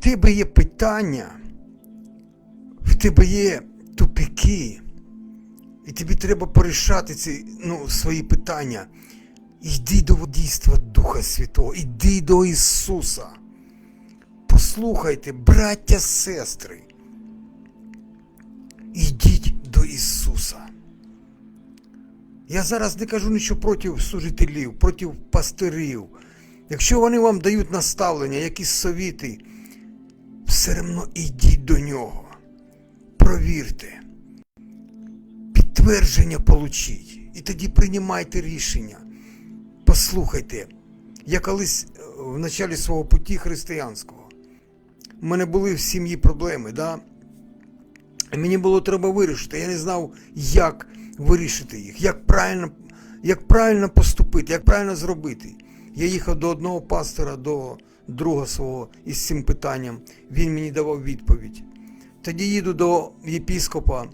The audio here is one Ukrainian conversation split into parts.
тебе є питання, в тебе є тупики, і тобі треба порішати ці ну, свої питання. Йди до водійства Духа Святого, йди до Ісуса. Послухайте, браття, сестри, йдіть до Ісуса. Я зараз не кажу нічого проти служителів, проти пастирів. Якщо вони вам дають наставлення, якісь совіти, все одно йдіть до нього. Провірте. Підтвердження получіть. І тоді приймайте рішення. Послухайте, я колись е, в началі свого путі християнського. У мене були в сім'ї проблеми, да? Мені було треба вирішити. Я не знав, як вирішити їх, як правильно, як правильно поступити, як правильно зробити. Я їхав до одного пастора, до друга свого із цим питанням. Він мені давав відповідь. Тоді їду до єпіскопа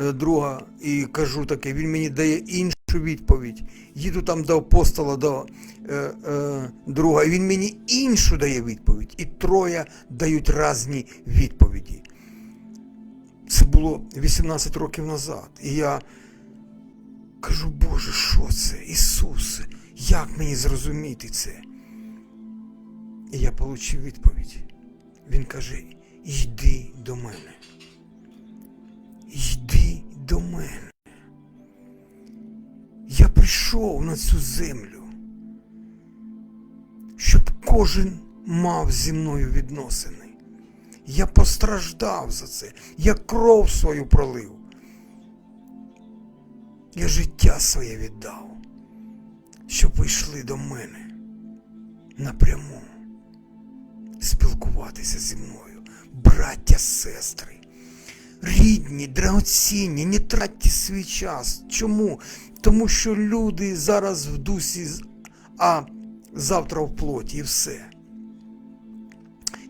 е, друга і кажу таке, він мені дає іншу відповідь. Їду там до апостола, до е, е, друга, і він мені іншу дає відповідь. І троє дають різні відповіді. Це було 18 років назад. І я кажу, Боже, що це? Ісусе, як мені зрозуміти це? І я отримав відповідь. Він каже: йди до мене. Йди до мене. Я прийшов на цю землю, щоб кожен мав зі мною відносини. Я постраждав за це, я кров свою пролив. Я життя своє віддав, щоб ви йшли до мене напряму спілкуватися зі мною, браття, сестри. Рідні, драгоцінні, не тратьте свій час. Чому? Тому що люди зараз в дусі, а завтра в плоті і все.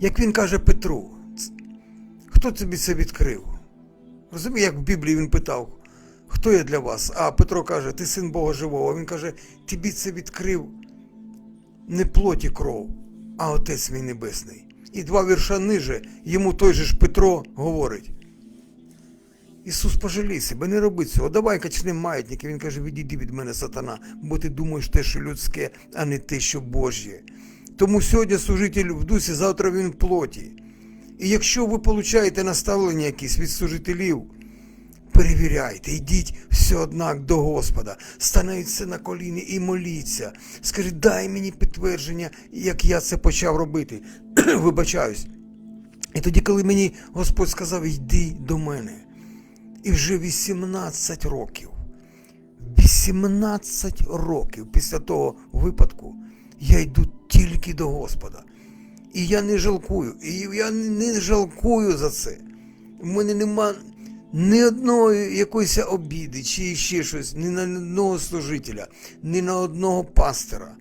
Як він каже Петру, хто тобі це відкрив? Розумієш, як в Біблії він питав, хто я для вас? А Петро каже, ти син Бога живого. Він каже, тобі це відкрив не плоті кров, а Отець мій Небесний. І два вірша ниже йому той же ж Петро говорить. Ісус пожалій себе, не роби цього. Давай качни маятник. І Він каже, відійди від мене, сатана, бо ти думаєш те, що людське, а не те, що Божє. Тому сьогодні служитель в дусі, завтра він в плоті. І якщо ви получаєте наставлення якісь від служителів, перевіряйте, йдіть все однак до Господа, становіться на коліни і моліться. Скажіть, дай мені підтвердження, як я це почав робити. Вибачаюсь. І тоді, коли мені Господь сказав, йди до мене. І вже 18 років, 18 років після того випадку я йду тільки до Господа. І я не жалкую. І я не жалкую за це. У мене нема ні одної якоїсь обіди чи ще щось, ні на одного служителя, ні на одного пастора.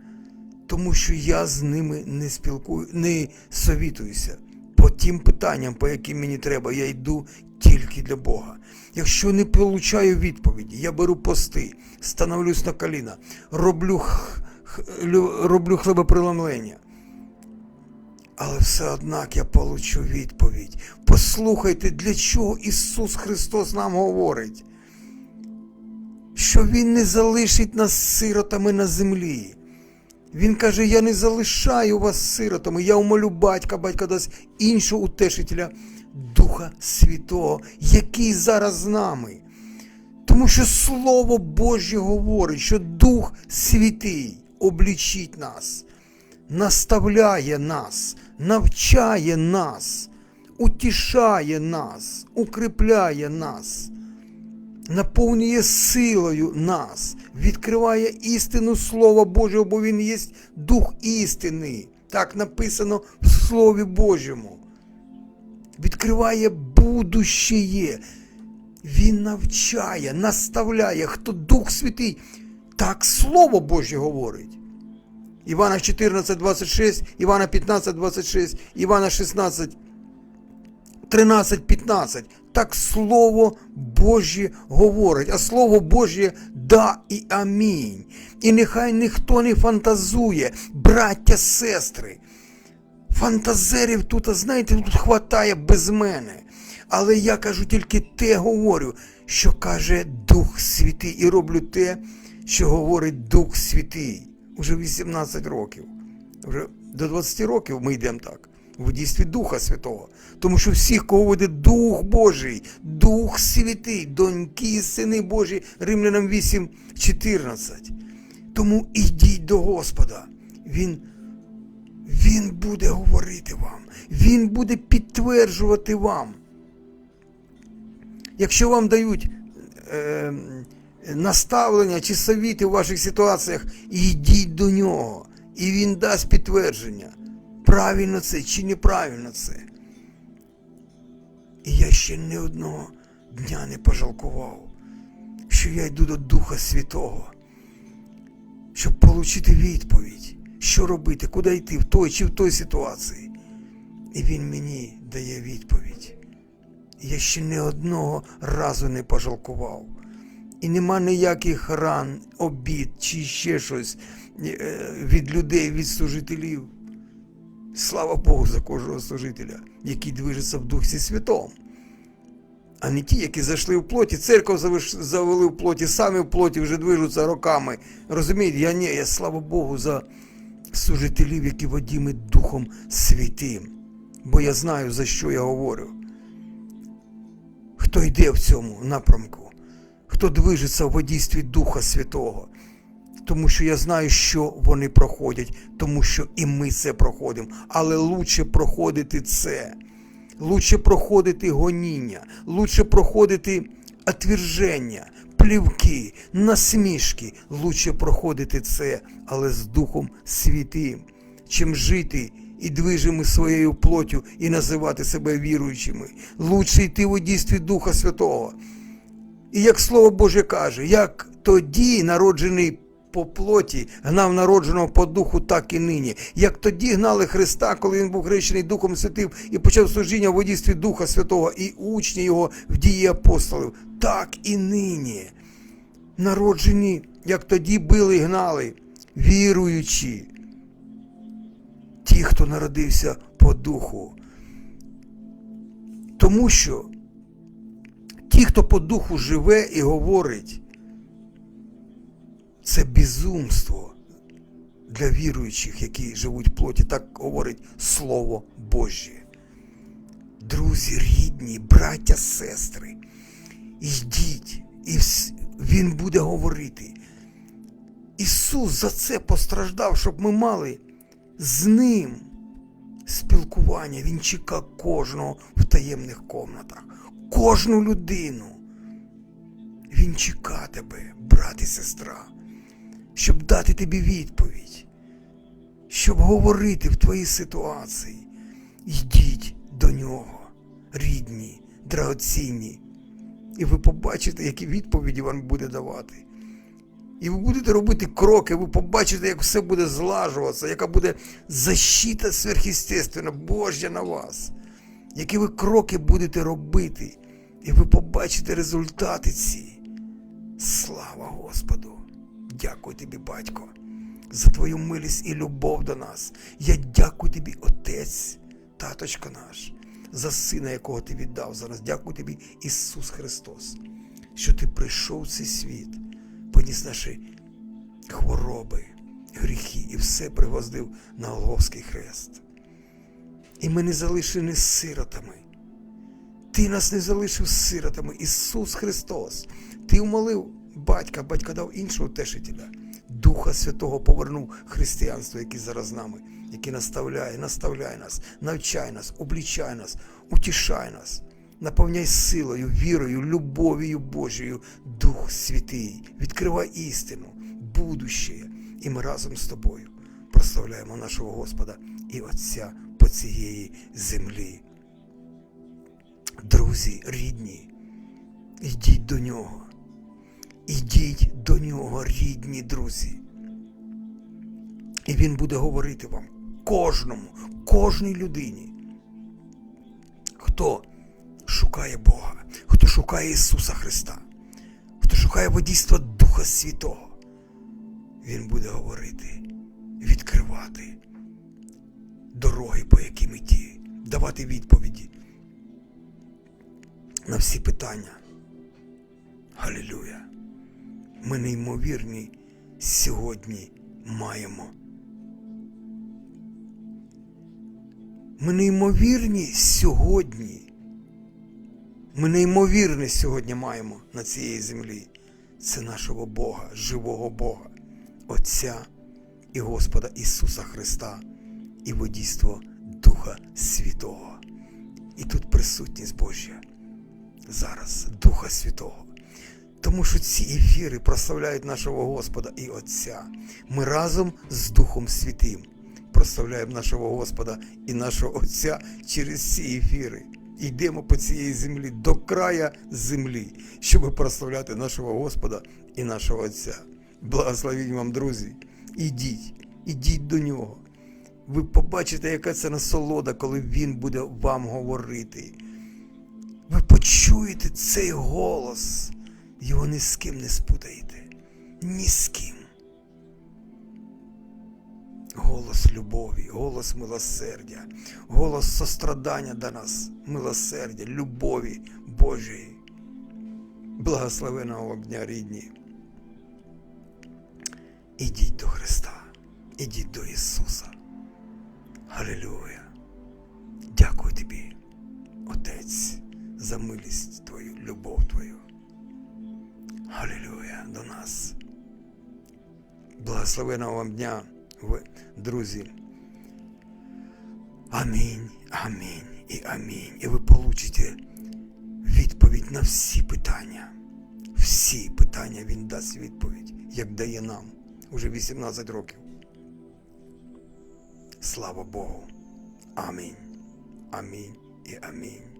Тому що я з ними не спілкую, не совітуюся. По тим питанням, по яким мені треба, я йду тільки для Бога. Якщо не получаю відповіді, я беру пости, становлюсь на коліна, роблю, роблю хлебопреломлення. Але все однак я получу відповідь. Послухайте, для чого Ісус Христос нам говорить, що Він не залишить нас сиротами на землі. Він каже: Я не залишаю вас сиротами, я умолю батька, батька дасть іншого утешителя Духа Святого, який зараз з нами. Тому що Слово Боже говорить, що Дух Святий облічить нас, наставляє нас, навчає нас, утішає нас, укріпляє нас, наповнює силою нас, відкриває істину Слова Божого, бо Він є Дух істини. Так написано в Слові Божому. Відкриває будущее. Він навчає, наставляє, хто Дух Святий. Так Слово Боже говорить. Івана 14, 26, Івана 15, 26, Івана 16, 13, 15. Так Слово Боже говорить, а Слово Боже да і амінь. І нехай ніхто не фантазує, браття, сестри. Фантазерів тут, знаєте, тут хватає без мене. Але я кажу тільки те говорю, що каже Дух Святий, і роблю те, що говорить Дух Святий. Уже 18 років. Вже до 20 років ми йдемо так. В дійстві Духа Святого. Тому що всіх, кого веде Дух Божий, Дух Святий, доньки і сини Божі, Римлянам 8, 14. Тому ідіть до Господа. Він, він буде говорити вам, Він буде підтверджувати вам. Якщо вам дають е, наставлення чи совіти в ваших ситуаціях, йдіть до нього, і він дасть підтвердження, правильно це чи неправильно це. І я ще ні одного дня не пожалкував, що я йду до Духа Святого, щоб отримати відповідь, що робити, куди йти в той чи в той ситуації. І він мені дає відповідь. Я ще ні одного разу не пожалкував. І нема ніяких ран, обід чи ще щось е, від людей, від служителів. Слава Богу за кожного служителя, який движеться в Дусі Святому. А не ті, які зайшли в плоті, завиш- завели в плоті, самі в плоті вже движуться роками. Розумієте, я ні, я слава Богу за служителів, які водіми Духом Святим. Бо я знаю, за що я говорю. Хто йде в цьому напрямку, хто движеться в водійстві Духа Святого. Тому що я знаю, що вони проходять, тому що і ми це проходимо. Але лучше проходити це. Лучше проходити гоніння, лучше проходити отверження, плівки, насмішки. Лучше проходити це, але з Духом Святим, чим жити і движими своєю плоттю і називати себе віруючими. Лучше йти в дійстві Духа Святого. І як Слово Боже каже, як тоді народжений по плоті гнав народженого по духу, так і нині. Як тоді гнали Христа, коли він був хрещений Духом Святим і почав служіння в водійстві Духа Святого і учні його в дії апостолів, так і нині. Народжені, як тоді били і гнали, віруючі, ті, хто народився по духу. Тому що ті, хто по духу живе і говорить, це безумство для віруючих, які живуть в плоті, так говорить Слово Боже. Друзі, рідні, браття, сестри, йдіть, і Він буде говорити. Ісус за це постраждав, щоб ми мали з Ним спілкування. Він чекав кожного в таємних комнатах, кожну людину. Він чекає брат і сестра, щоб дати тобі відповідь, щоб говорити в твоїй ситуації. Йдіть до нього, рідні, драгоцінні, і ви побачите, які відповіді вам буде давати. І ви будете робити кроки, ви побачите, як все буде злажуватися, яка буде защита сверхъестественна Божя на вас. Які ви кроки будете робити, і ви побачите результати ці. Слава Господу! Дякую тобі, батько, за твою милість і любов до нас. Я дякую тобі, Отець, таточко наш, за сина, якого ти віддав за нас. Дякую тобі, Ісус Христос, що ти прийшов в цей світ, поніс наші хвороби, гріхи і все пригвоздив на Голговський хрест. І ми не залишені сиротами. Ти нас не залишив сиротами, Ісус Христос. Ти умолив батька, батька дав іншого утешителя. Духа Святого повернув християнство, яке зараз з нами, який наставляє, наставляє нас, навчає нас, облічає нас, утішає нас, наповняй силою, вірою, любов'ю Божою, Дух Святий, відкривай істину, будуще, і ми разом з тобою прославляємо нашого Господа і Отця по цієї землі. Друзі, рідні, йдіть до нього. Ідіть до нього, рідні друзі. І він буде говорити вам, кожному, кожній людині, хто шукає Бога, хто шукає Ісуса Христа, хто шукає водійства Духа Святого, Він буде говорити, відкривати, дороги, по яким іти, давати відповіді на всі питання. Халілюя. Ми неймовірні сьогодні маємо. Ми неймовірні сьогодні. Ми неймовірне сьогодні маємо на цій землі. Це нашого Бога, живого Бога, Отця і Господа Ісуса Христа і водійство Духа Святого. І тут присутність Божа зараз Духа Святого. Тому що ці ефіри прославляють нашого Господа і Отця. Ми разом з Духом Святим прославляємо нашого Господа і нашого Отця через ці ефіри. Йдемо по цієї землі до края землі, щоб прославляти нашого Господа і нашого Отця. Благословіть вам, друзі. Ідіть, ідіть до нього. Ви побачите, яка це насолода, коли Він буде вам говорити. Ви почуєте цей голос, його ні з ким не спутаєте. Ні з ким. Голос любові, голос милосердя, голос сострадання до нас, милосердя, любові Божої. Благословеного дня рідні. Ідіть до Христа, ідіть до Ісуса. Халилюя. Дякую тобі, Отець, за милість Твою, любов Твою. Халилюя до нас. Благословеного вам дня, друзі. Амінь, амінь і амінь. І ви получите відповідь на всі питання. Всі питання Він дасть відповідь, як дає нам уже 18 років. Слава Богу. Амінь. Амінь і амінь.